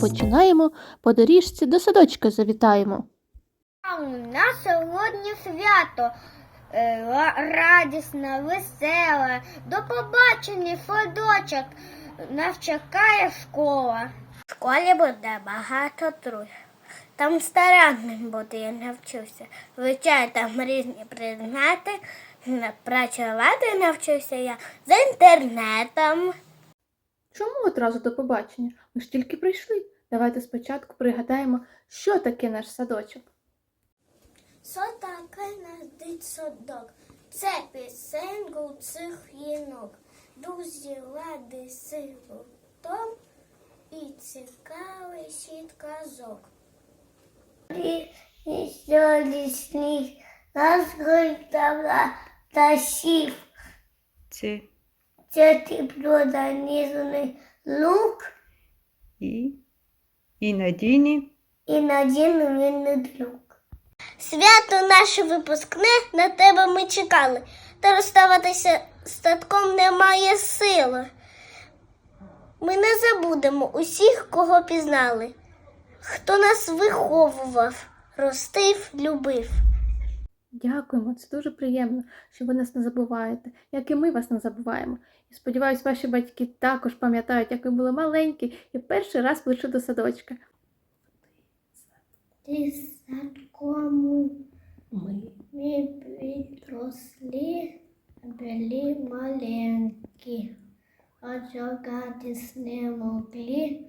починаємо, по доріжці до садочка завітаємо. А у нас сьогодні свято. Е, Радісне, веселе. До побачення, садочок. Нас чекає школа. В школі буде багато друзів. Там старанним бути я навчився. Вивчаю там різні предмети. Працювати навчився я за інтернетом. Чому одразу до побачення? Ми ж тільки прийшли. Давайте спочатку пригадаємо, що таке наш садочок. Що таке наш дитсадок? Це пісеньку цих їнок. Друзі лади сиротом і цікавий світ казок. І сьогодні сніг нас гультала та сів. Це Це тепло нанізаний лук і, і надійні. і надійний друг. Свято наше випускне на тебе ми чекали, та розставатися статком немає сили. Ми не забудемо усіх, кого пізнали, хто нас виховував, ростив, любив. Дякуємо, це дуже приємно, що ви нас не забуваєте, як і ми вас не забуваємо. І сподіваюсь, ваші батьки також пам'ятають, як ви були маленькі і перший раз прийшли до садочка. Ти садкому Ми ми підросли, були маленькі, отжогатись не могли,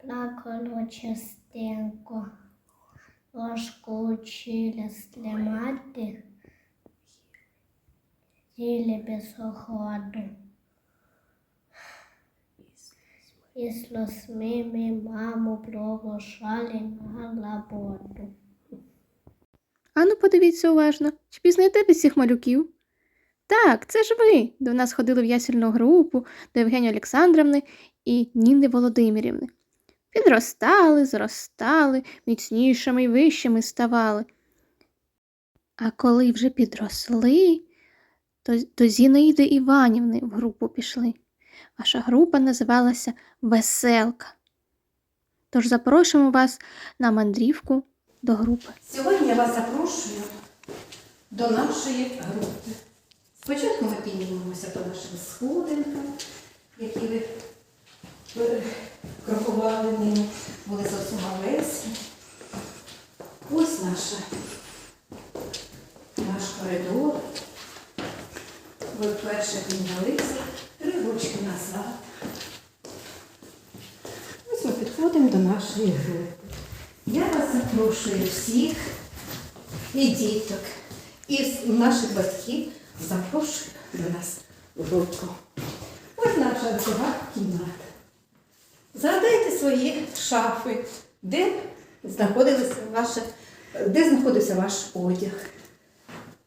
плакало частенько, ложку учили слимати, їли без охоту. І сльозми ми маму провожали на роботу. Ану, подивіться уважно, чи пізнаєте ви цих малюків? Так, це ж ви. До нас ходили в ясельну групу до Євгенії Олександровни і Ніни Володимирівни. Підростали, зростали, міцнішими й вищими ставали. А коли вже підросли, то до Зінаїди Іванівни в групу пішли. Ваша група називалася Веселка. Тож запрошуємо вас на мандрівку до групи. Сьогодні я вас запрошую до нашої групи. Спочатку ми піднімемося по нашим сходинкам, які ви крокували ними, були зовсім малесні. Ось наша, наш коридор. Ви вперше піднялися, три ручки назад. Ось ми підходимо до нашої групи. Я вас запрошую всіх і діток, і наших батьків запрошую до нас в групу. Ось наша друга кімната. Згадайте свої шафи, де знаходилися ваше, де знаходився ваш одяг.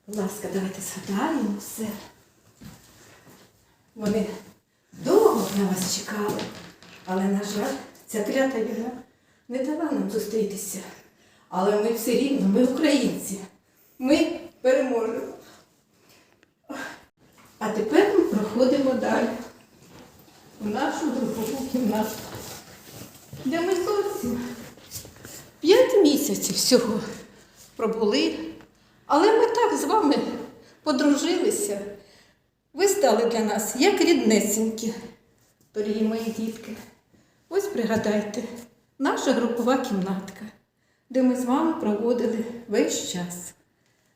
Будь ласка, давайте згадаємо все. Вони довго на вас чекали, але, на жаль, ця клята війна не дала нам зустрітися. Але ми все рівно, ми українці. Ми переможемо. А тепер ми проходимо далі в нашу другову кімнату, де ми зовсім п'ять місяців всього пробули. Але ми так з вами подружилися. Ви стали для нас як ріднесенькі, дорогі мої дітки. Ось пригадайте, наша групова кімнатка, де ми з вами проводили весь час.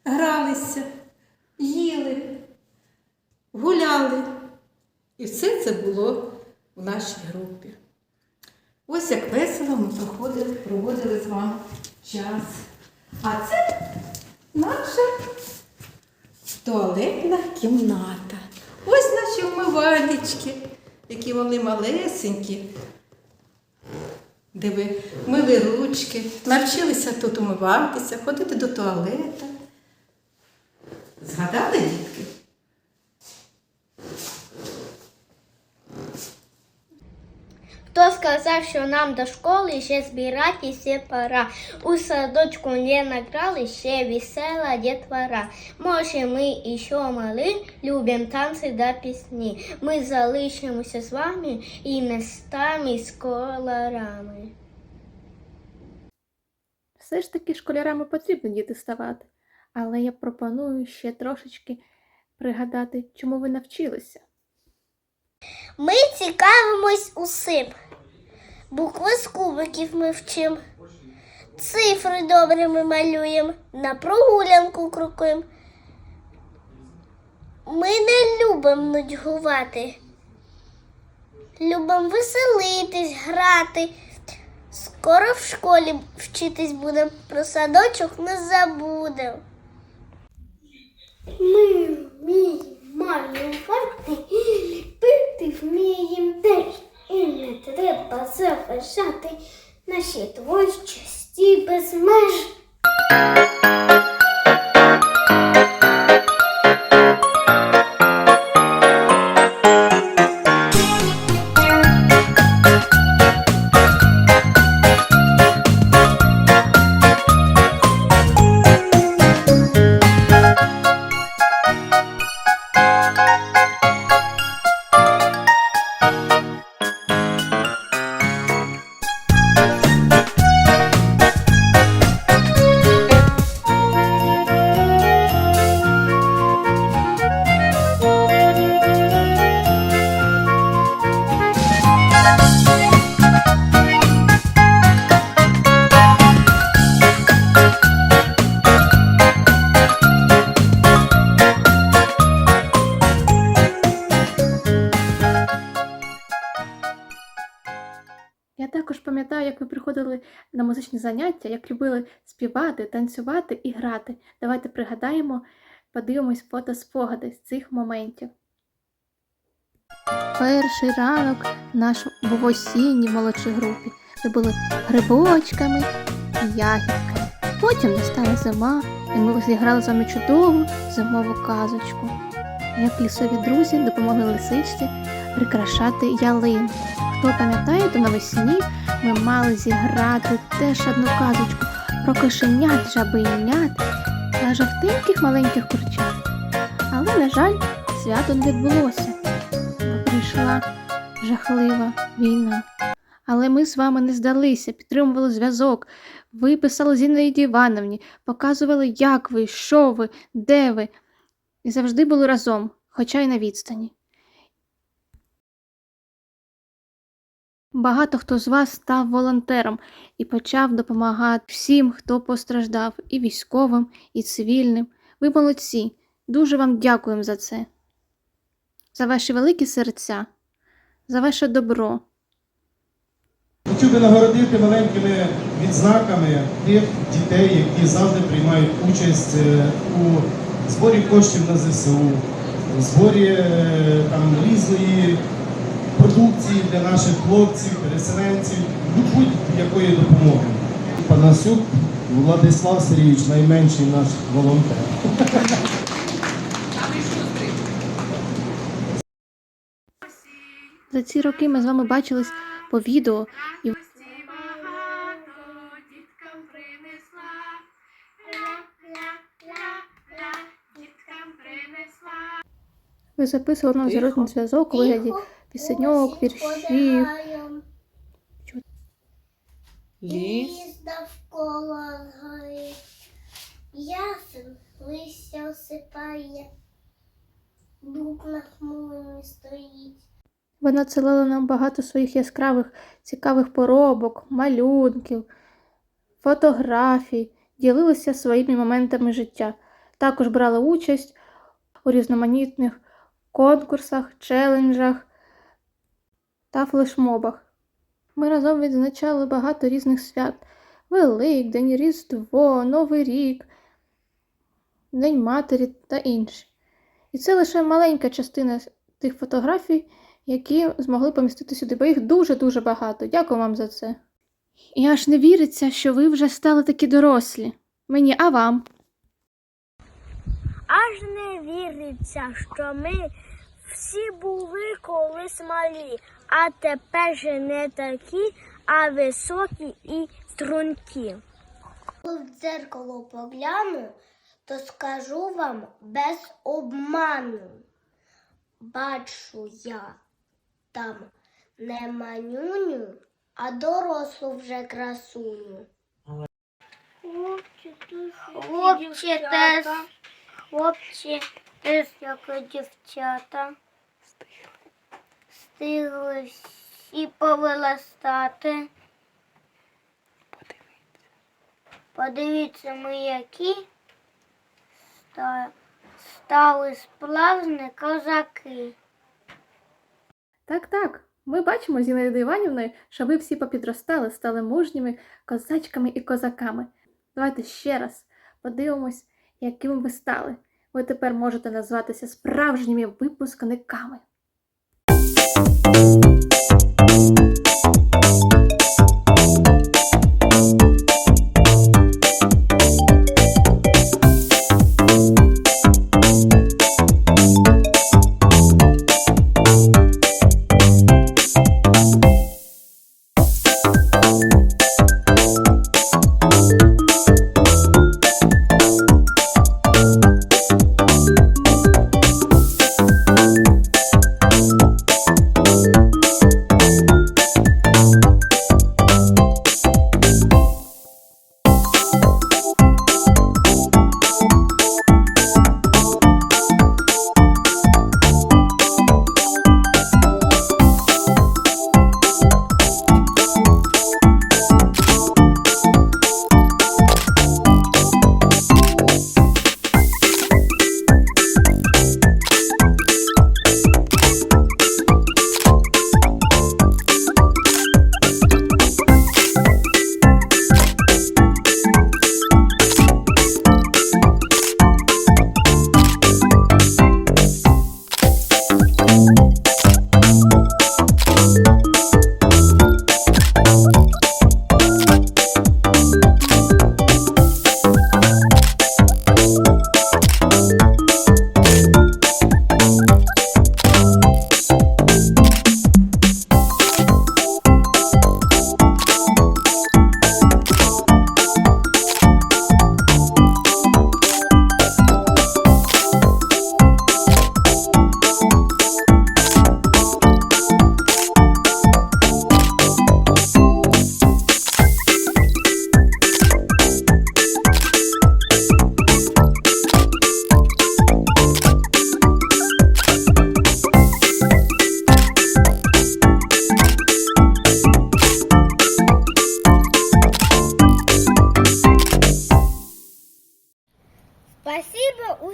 Гралися, їли, гуляли. І все це було в нашій групі. Ось як весело ми проходили, проводили з вами час. А це наша туалетна кімната. Ось наші вмивальнички, які вони малесенькі, де ви мили ручки, навчилися тут умиватися, ходити до туалета. Згадали, дітки? Хто сказав, що нам до школи ще збиратися пора? У садочку не награли ще весела дітвора. Може, ми і що мали, любим танці та пісні. Ми залишимося з вами і містами, і сколарами. Все ж таки школярами потрібно діти ставати. Але я пропоную ще трошечки пригадати, чому ви навчилися. Ми цікавимось усім. Букви з кубиків ми вчимо. Цифри добре ми малюємо, на прогулянку крокуємо. Ми не любимо нудьгувати. Любимо веселитись, грати. Скоро в школі вчитись будемо, про садочок не забудемо. Ми вміємо малювати, ліпити вмієм теж. І не треба заважати наші творчості без меж. Музичні заняття, як любили співати, танцювати і грати. Давайте пригадаємо, подивимось фото-спогади з цих моментів. Перший ранок наш був осінній молодшій групі. Ми були грибочками і ягідками. Потім настала зима, і ми зіграли з вами чудову зимову казочку. Як лісові друзі допомогли лисичці прикрашати ялинку. Хто пам'ятає, то навесні ми мали зіграти теж одну казочку про кошенят, жабенят та жовтеньких маленьких курчат. Але, на жаль, свято не відбулося, прийшла жахлива війна. Але ми з вами не здалися, підтримували зв'язок. Ви писали Зінаїді Івановні, показували, як ви, що ви, де ви. І завжди були разом, хоча й на відстані. Багато хто з вас став волонтером і почав допомагати всім, хто постраждав, і військовим, і цивільним. Ви молодці. Дуже вам дякуємо за це, за ваші великі серця, за ваше добро. Хотів би нагородити маленькими відзнаками тих дітей, які завжди приймають участь е, у зборі коштів на ЗСУ, у зборі е, там, різної продукції для наших хлопців, переселенців, будь-якої допомоги. Панасюк Владислав Сергійович, найменший наш волонтер. За ці роки ми з вами бачились по відео і ви записували нам зворотний зв'язок у вигляді пісеньок, віршів. Ліс. Навколо гори, ясен листя осипає, дуб на хмурі стоїть. Ви надсилали нам багато своїх яскравих, цікавих поробок, малюнків, фотографій, ділилися своїми моментами життя. Також брали участь у різноманітних конкурсах, челенджах та флешмобах. Ми разом відзначали багато різних свят: Великдень, Різдво, Новий рік, День Матері та інші. І це лише маленька частина тих фотографій, які змогли помістити сюди, бо їх дуже-дуже багато. Дякую вам за це. І аж не віриться, що ви вже стали такі дорослі. Мені, а вам? Аж не віриться, що ми всі були колись малі, а тепер же не такі, а високі і стрункі. Коли в дзеркало погляну, то скажу вам без обману. Бачу я там не манюню, а дорослу вже красуню. Хлопці теж. Хлопці теж, як і дівчата. Стигли всі повиластати. Подивіться, ми які ста- стали справжні козаки. Так, так. Ми бачимо з Зінаїдою Іванівною, що ви всі попідростали, стали мужніми козачками і козаками. Давайте ще раз подивимось, якими ви стали. Ви тепер можете назватися справжніми випускниками.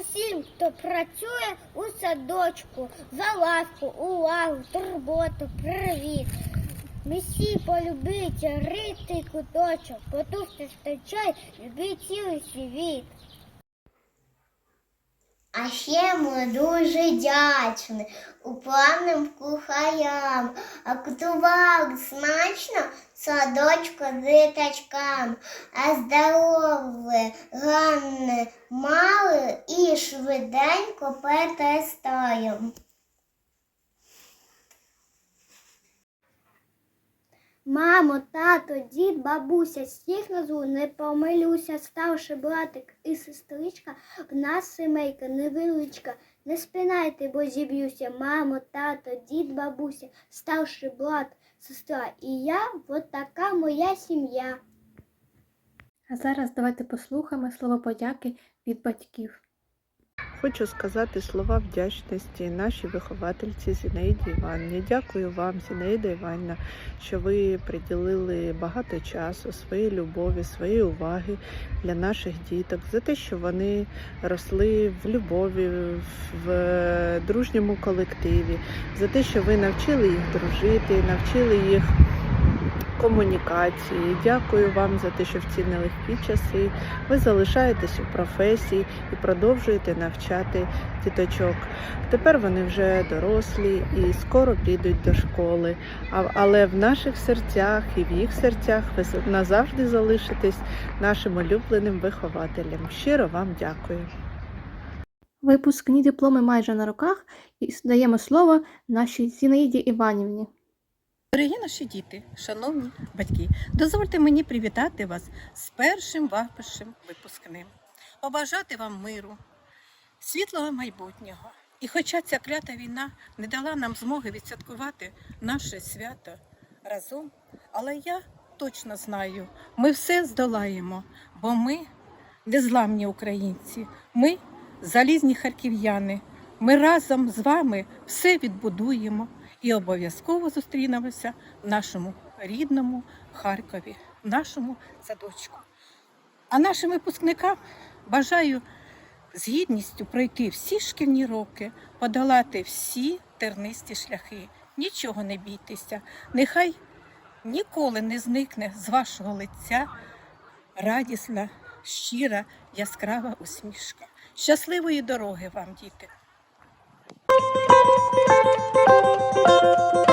Усім, хто працює у садочку, за ласку, увагу, турботу, привіт. Ми всі полюбіть ритий куточок, потуште стачай, любіть цілий світ. А ще ми дуже дячні уплавним кухарям, а кутували смачно садочку дитачкам, а здорове, гарне, мали і швиденько перетестаємо. Мамо, тато, дід, бабуся, всіх назву не помилюся, ставши братик і сестричка, в нас сімейка невеличка. Не спинайте, бо зіб'юся, мамо, тато, дід, бабуся, старший брат, сестра і я, от така моя сім'я. А зараз давайте послухаємо слово подяки від батьків. Хочу сказати слова вдячності нашій виховательці Зінаїді Іванівні. Дякую вам, Зінаїда Іванівна, що ви приділили багато часу, своєї любові, своєї уваги для наших діток, за те, що вони росли в любові, в дружньому колективі, за те, що ви навчили їх дружити, навчили їх комунікації. Дякую вам за те, що в ці нелегкі часи ви залишаєтесь у професії і продовжуєте навчати діточок. Тепер вони вже дорослі і скоро підуть до школи. Але в наших серцях і в їх серцях ви назавжди залишитесь нашим улюбленим вихователем. Щиро вам дякую. Випускні дипломи майже на руках і даємо слово нашій Зінаїді Іванівні. Дорогі наші діти, шановні батьки, дозвольте мені привітати вас з першим вашим випускним, побажати вам миру, світлого майбутнього. І хоча ця клята війна не дала нам змоги відсвяткувати наше свято разом, але я точно знаю, ми все здолаємо, бо ми незламні українці, ми залізні харків'яни. Ми разом з вами все відбудуємо і обов'язково зустрінемося в нашому рідному Харкові, в нашому садочку. А нашим випускникам бажаю з гідністю пройти всі шкільні роки, подолати всі тернисті шляхи. Нічого не бійтеся. Нехай ніколи не зникне з вашого лиця радісна, щира, яскрава усмішка. Щасливої дороги вам, діти! Thank you.